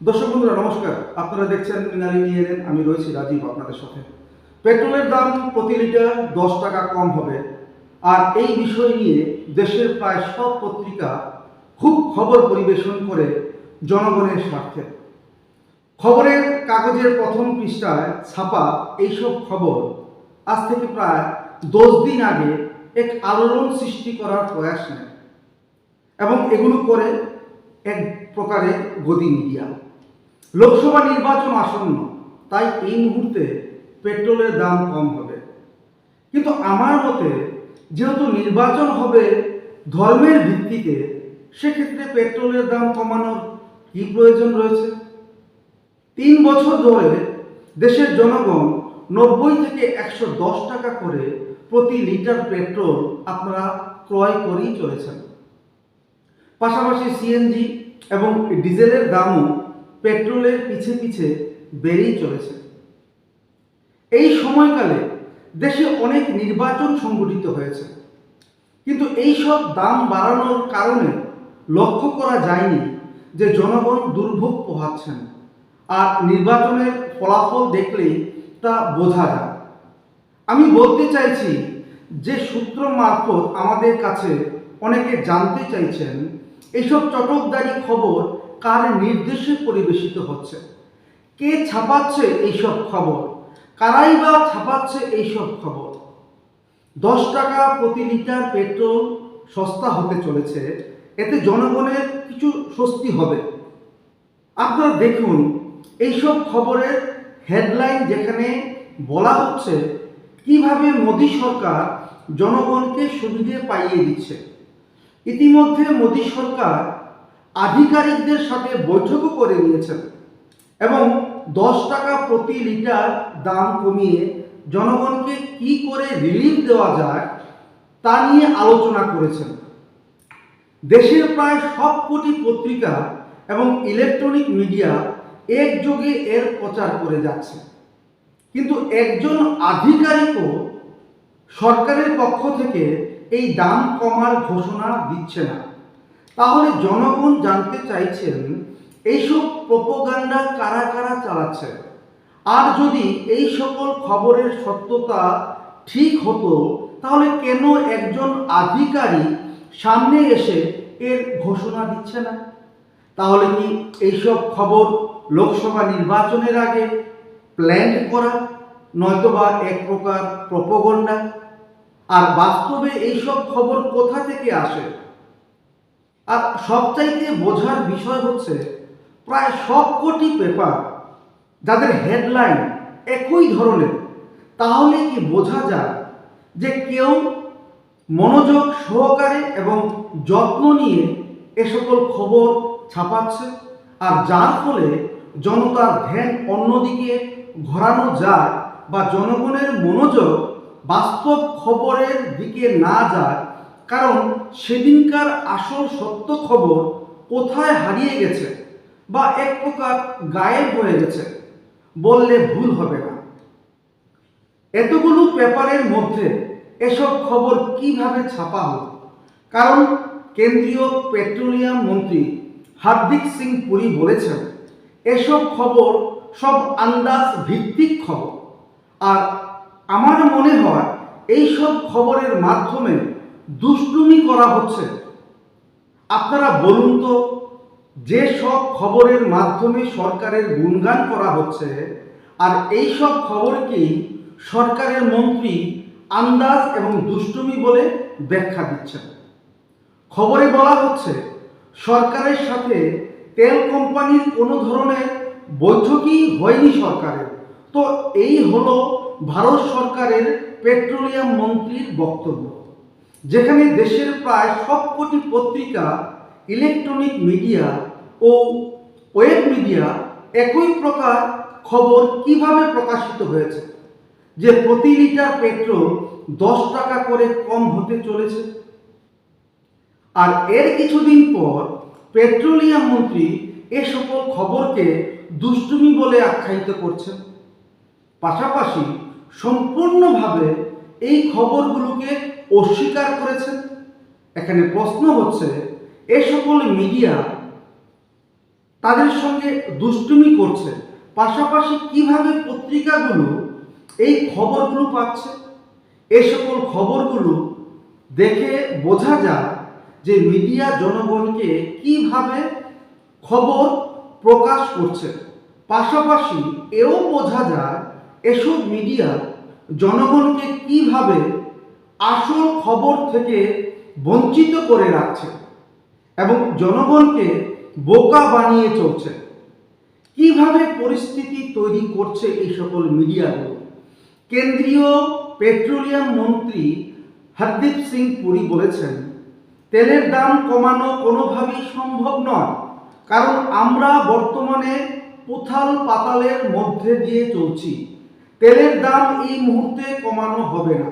দর্শক বন্ধুরা, নমস্কার। আপনারা দেখছেন মিনারি নিয়ে আমি রয়েছি রাজীব আপনাদের সাথে। পেট্রোলের দাম প্রতি লিটার দশ টাকা কম হবে। আর এই বিষয় নিয়ে দেশের প্রায় সব পত্রিকা খুব খবর পরিবেশন করে জনগণের স্বার্থে। খবরের কাগজের প্রথম পৃষ্ঠায় ছাপা এইসব খবর আজ থেকে প্রায় দশ দিন আগে এক আলোড়ন সৃষ্টি করার প্রয়াস নেয়। এবং এগুলো করে এক প্রকারের গদি মিডিয়া। লোকসভা নির্বাচন আসন্ন, তাই এই মুহূর্তে পেট্রোলের দাম কম হবে। কিন্তু আমার মতে, যেহেতু নির্বাচন হবে ধর্মের ভিত্তিতে, সেক্ষেত্রে পেট্রোলের দাম কমানোর কি প্রয়োজন রয়েছে? তিন বছর ধরে দেশের জনগণ নব্বই থেকে একশো দশ টাকা করে প্রতি লিটার পেট্রোল আপনারা ক্রয় করেই চলেছেন। পাশাপাশি সিএনজি এবং ডিজেলের দামও পেট্রোলের পিছে পিছে বেড়েই চলেছে। এই সময়কালে দেশে অনেক নির্বাচন সংগঠিত হয়েছে। কিন্তু এই সব দাম বাড়ানোর কারণে লক্ষ্য করা যায়নি যে জনগণ দুর্ভোগ পোহাচ্ছেন। আর নির্বাচনের ফলাফল দেখলেই তা বোঝা যায়। আমি বলতে চাইছি যে সূত্র মারফত আমাদের কাছে অনেকে জানতে চাইছেন এইসব চটকদারি খবর কার নির্দেশে পরিবেশিত হচ্ছে? কে ছাপাচ্ছে এইসব খবর? কারাই বা ছাপাচ্ছে এইসব খবর? দশ টাকা প্রতি লিটার পেট্রোল সস্তা হতে চলেছে, এতে জনগণের কিছু স্বস্তি হবে। আপনারা দেখুন, এইসব খবরের হেডলাইন যেখানে বলা হচ্ছে, কীভাবে মোদী সরকার জনগণকে সুবিধে পাইয়ে দিচ্ছে। ইতিমধ্যে মোদী সরকার আধিকারিকদের সাথে বৈঠকও করে নিয়েছেন এবং দশ টাকা প্রতি লিটার দাম কমিয়ে জনগণকে কি করে রিলিফ দেওয়া যায় তা নিয়ে আলোচনা করেছেন। দেশের প্রায় সব কোটি পত্রিকা এবং ইলেকট্রনিক মিডিয়া একযোগে এর প্রচার করে যাচ্ছে। কিন্তু একজন আধিকারিকও সরকারের পক্ষ থেকে এই দাম কমার ঘোষণা দিচ্ছে না। তাহলে জনগণ জানতে চাইছেন, এইসব প্রোপোগান্ডা কারা কারা চালাচ্ছে? আর যদি এই সকল খবরের সত্যতা ঠিক হতো, তাহলে কেন একজন আধিকারিক সামনে এসে এর ঘোষণা দিচ্ছে না? তাহলে কি এইসব খবর লোকসভা নির্বাচনের আগে প্ল্যান করা, নয়তোবা এক প্রকার প্রপগন্ডা আর বাস্তবে এইসব খবর কোথা থেকে আসে? আর সবচাইতে বোঝার বিষয় হচ্ছে প্রায় সবকটি পেপার যাদের হেডলাইন একই ধরনের, তাহলে কি বোঝা যায় যে কেউ মনোযোগ সহকারে এবং যত্ন নিয়ে এ সকল খবর ছাপাচ্ছে? আর যার ফলে জনতার ধ্যান অন্যদিকে ঘোরানো যায় বা জনগণের মনোযোগ বাস্তব খবরের দিকে না যায় কারণ সেদিনকার আসল সত্য খবর কোথায় হারিয়ে গেছে বা এক প্রকার গায়েব হয়ে গেছে বললে ভুল হবে না। এতগুলো পেপারের মধ্যে এসব খবর কীভাবে ছাপা হলো? কারণ কেন্দ্রীয় পেট্রোলিয়াম মন্ত্রী হার্দিক সিং পুরী বলেছেন, এসব খবর সব আন্দাজ ভিত্তিক খবর। আর আমার মনে হয় এই সব খবরের মাধ্যমে দুষ্টুমি করা হচ্ছে। আপনারা বলুন তো, যে সব খবরের মাধ্যমে সরকারের গুণগান করা হচ্ছে, আর এই সব খবরকেই সরকারের মন্ত্রী আন্দাজ এবং দুষ্টুমি বলে ব্যাখ্যা দিচ্ছেন? খবরে বলা হচ্ছে, সরকারের সাথে তেল কোম্পানির কোনো ধরনের বৈঠকই হয়নি সরকারের। তো এই হলো ভারত সরকারের পেট্রোলিয়াম মন্ত্রীর বক্তব্য। যেখানে দেশের প্রায় সবকটি পত্রিকা ইলেকট্রনিক মিডিয়া ও ওয়েব মিডিয়া একই প্রকার খবর কীভাবে প্রকাশিত হয়েছে? যে প্রতি লিটার পেট্রোল দশ টাকা করে কম হতে চলেছে। আর এর কিছুদিন পর পেট্রোলিয়াম মন্ত্রী এ সকল খবরকে দুষ্টুমি বলে আখ্যায়িত করছেন। পাশাপাশি সম্পূর্ণভাবে এই খবরগুলোকে অস্বীকার করেছেন। এখানে প্রশ্ন হচ্ছে, এ সকল মিডিয়া তাদের সঙ্গে দুষ্টুমি করছে। পাশাপাশি কীভাবে পত্রিকাগুলো এই খবরগুলো পাচ্ছে? এ সকল খবরগুলো দেখে বোঝা যায় যে মিডিয়া জনগণকে কীভাবে খবর প্রকাশ করছে। পাশাপাশি এও বোঝা যায়, এসব মিডিয়া জনগণকে কীভাবে আসল খবর থেকে বঞ্চিত করে রাখছে এবং জনগণকে বোকা বানিয়ে চলছে। কীভাবে পরিস্থিতি তৈরি করছে এই সকল মিডিয়াগুলো? কেন্দ্রীয় পেট্রোলিয়াম মন্ত্রী হরদীপ সিং পুরী বলেছেন, তেলের দাম কমানো কোনোভাবেই সম্ভব নয়, কারণ আমরা বর্তমানে উথাল পাতালের মধ্যে দিয়ে চলছি। তেলের দাম এই মুহূর্তে কমানো হবে না।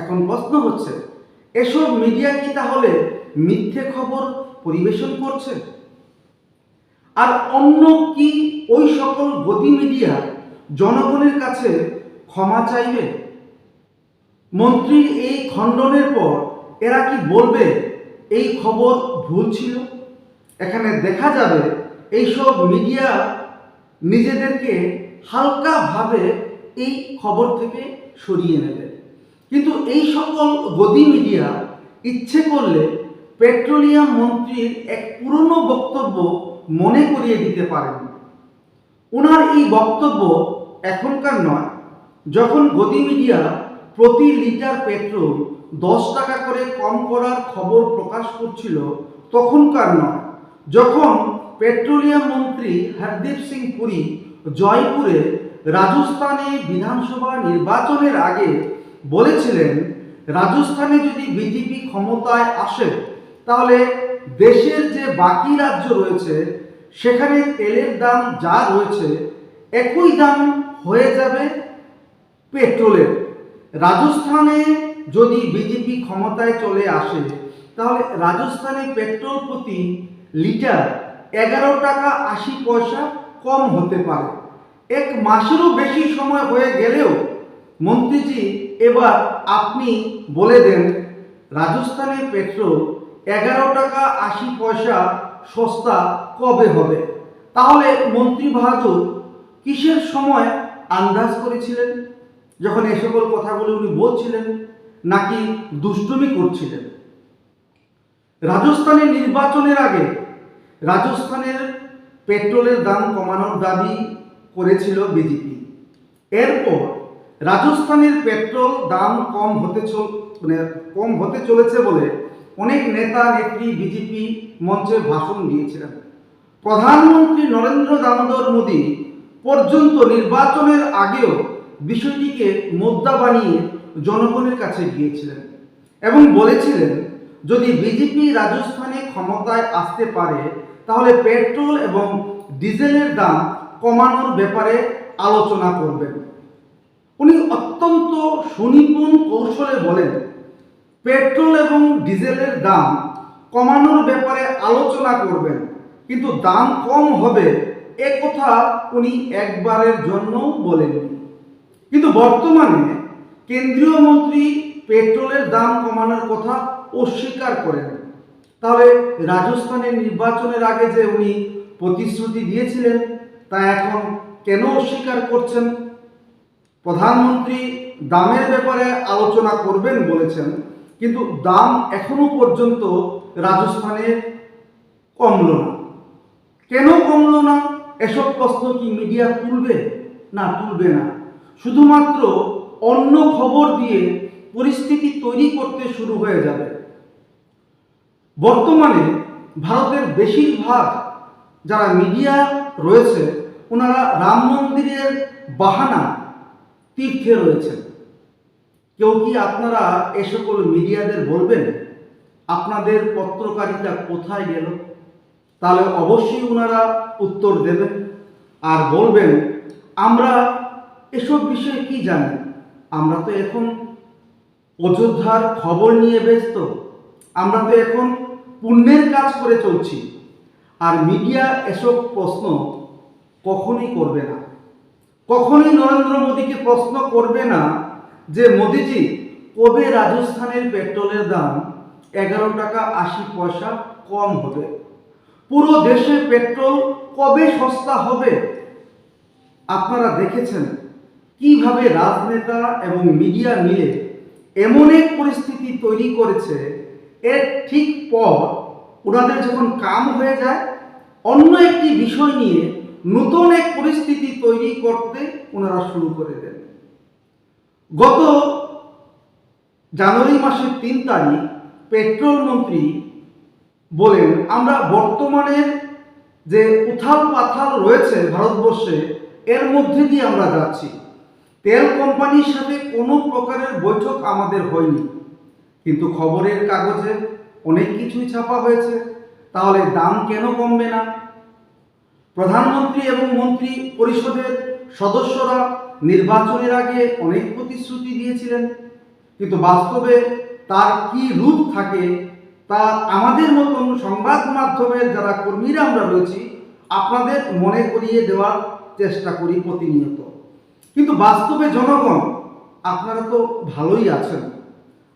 এখন প্রশ্ন হচ্ছে, এসব মিডিয়া কি তাহলে মিথ্যে খবর পরিবেশন করছে? আর অন্য কি ওই সকল গতি মিডিয়া জনগণের কাছে ক্ষমা চাইবে? মন্ত্রীর এই খণ্ডনের পর এরা কি বলবে, এই খবর ভুল ছিল? এখানে দেখা যাবে, এইসব মিডিয়া নিজেদেরকে হালকাভাবে এই খবর থেকে সরিয়ে নেবে। কিন্তু এই সকল গদি মিডিয়া ইচ্ছে করলে পেট্রোলিয়াম মন্ত্রীর এক পুরনো বক্তব্য মনে করিয়ে দিতে পারেন। ওনার এই বক্তব্য এখনকার নয়। যখন গদি মিডিয়া প্রতি লিটার পেট্রোল দশ টাকা করে কম করার খবর প্রকাশ করছিল, তখনকার নয়। যখন পেট্রোলিয়াম মন্ত্রী হরদীপ সিং পুরী জয়পুরে রাজস্থানে বিধানসভা নির্বাচনের আগে বলেছিলেন, রাজস্থানে যদি বিজেপি ক্ষমতায় আসে, তাহলে দেশের যে বাকি রাজ্য রয়েছে, সেখানে তেলের দাম যা রয়েছে, একই দাম হয়ে যাবে পেট্রোলের। রাজস্থানে যদি বিজেপি ক্ষমতায় চলে আসে, তাহলে রাজস্থানে পেট্রোল প্রতি লিটার এগারো টাকা আশি পয়সা কম হতে পারে। এক মাসেরও বেশি সময় হয়ে গেলেও মন্ত্রীজি এবার আপনি বলে দেন রাজস্থানে পেট্রোল এগারো টাকা আশি পয়সা সস্তা কবে হবে? তাহলে মন্ত্রী বাহাদুর কিসের সময় আন্দাজ করেছিলেন? যখন এ সকল কথাগুলো উনি বলছিলেন, নাকি দুষ্টুমি করছিলেন? রাজস্থানের নির্বাচনের আগে রাজস্থানের পেট্রোলের দাম কমানোর দাবি করেছিল বিজেপি। এরপর রাজস্থানের পেট্রোল দাম কম হতে মানে কম হতে চলেছে বলে অনেক নেতা, নেত্রী, বিজেপি মঞ্চে ভাষণ দিয়েছিলেন। প্রধানমন্ত্রী নরেন্দ্র দামোদর মোদী পর্যন্ত নির্বাচনের আগেও বিষয়টিকে মোদ্দা বানিয়ে জনগণের কাছে গিয়েছিলেন এবং বলেছিলেন, যদি বিজেপি রাজস্থানে ক্ষমতায় আসতে পারে, তাহলে পেট্রোল এবং ডিজেলের দাম কমানোর ব্যাপারে আলোচনা করবেন। উনি অত্যন্ত সুনিপুণ কৌশলে বলেন, পেট্রোল এবং ডিজেলের দাম কমানোর ব্যাপারে আলোচনা করবেন, কিন্তু দাম কম হবে এ কথা উনি একবারের জন্য বলেন কিন্তু বর্তমানে কেন্দ্রীয় মন্ত্রী পেট্রোলের দাম কমানোর কথা অস্বীকার করেন। তাহলে রাজস্থানের নির্বাচনের আগে যে উনি প্রতিশ্রুতি দিয়েছিলেন, তা এখন কেন অস্বীকার করছেন প্রধানমন্ত্রী দামের ব্যাপারে আলোচনা করবেন বলেছেন, কিন্তু দাম এখনও পর্যন্ত রাজস্থানে কমল না। কেন কমলো না? এসব প্রশ্ন কি মিডিয়া তুলবে? না তুলবে না। শুধুমাত্র অন্য খবর দিয়ে পরিস্থিতি তৈরি করতে শুরু হয়ে যাবে। বর্তমানে ভারতের বেশিরভাগ যারা মিডিয়া রয়েছে, ওনারা রাম মন্দিরের বাহানা তীর্থে রয়েছেন। কেউ কি আপনারা এ সকল মিডিয়াদের বলবেন, আপনাদের পত্রকারিতা কোথায় গেল? তাহলে অবশ্যই ওনারা উত্তর দেবেন আর বলবেন, আমরা এসব বিষয়ে কি জানি? আমরা তো এখন অযোধ্যার খবর নিয়ে ব্যস্ত। আমরা তো এখন পুণ্যের কাজ করে চলছি। আর মিডিয়া এসব প্রশ্ন কখনোই করবে না। কখনোই নরেন্দ্র মোদীকে প্রশ্ন করবে না যে, মোদিজি, কবে রাজস্থানের পেট্রোলের দাম এগারো টাকা আশি পয়সা কম হবে? পুরো দেশে পেট্রোল কবে সস্তা হবে? আপনারা দেখেছেন কীভাবে রাজনেতা এবং মিডিয়া মিলে এমন এক পরিস্থিতি তৈরি করেছে। এর ঠিক পর ওনাদের যখন কাম হয়ে যায়, অন্য একটি বিষয় নিয়ে নতুন এক পরিস্থিতি তৈরি করতে ওনারা শুরু করে দেন। গত জানুয়ারি মাসের তিন তারিখ পেট্রোল মন্ত্রী বলেন, আমরা বর্তমানের যে উথাল পাথাল রয়েছে ভারতবর্ষে, এর মধ্যে দিয়ে আমরা যাচ্ছি। তেল কোম্পানির সাথে কোনো প্রকারের বৈঠক আমাদের হয়নি। কিন্তু খবরের কাগজে অনেক কিছুই ছাপা হয়েছে। তাহলে দাম কেন কমবে না? প্রধানমন্ত্রী এবং মন্ত্রী পরিষদের সদস্যরা নির্বাচনের আগে অনেক প্রতিশ্রুতি দিয়েছিলেন। কিন্তু বাস্তবে তার কি রূপ থাকে তা আমাদের মতন সংবাদ মাধ্যমের যারা কর্মীরা আমরা রয়েছি, আপনাদের মনে করিয়ে দেওয়ার চেষ্টা করি প্রতিনিয়ত। কিন্তু বাস্তবে জনগণ, আপনারা তো ভালোই আছেন।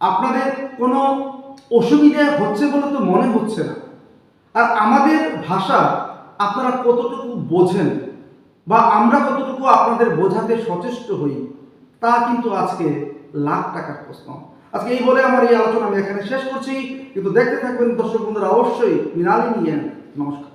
আপনাদের কোনো অসুবিধা হচ্ছে বলে তো মনে হচ্ছে না। আর আমাদের ভাষা আপনারা কতটুকু বোঝেন বা আমরা কতটুকু আপনাদের বোঝাতে সচেষ্ট হই, তা কিন্তু আজকে লাখ টাকার প্রশ্ন। আজকে এই বলে আমার এই আলোচনা আমি এখানে শেষ করছি। কিন্তু দেখতে থাকবেন দর্শক বন্ধুরা, অবশ্যই মৃণালিনী নমস্কার।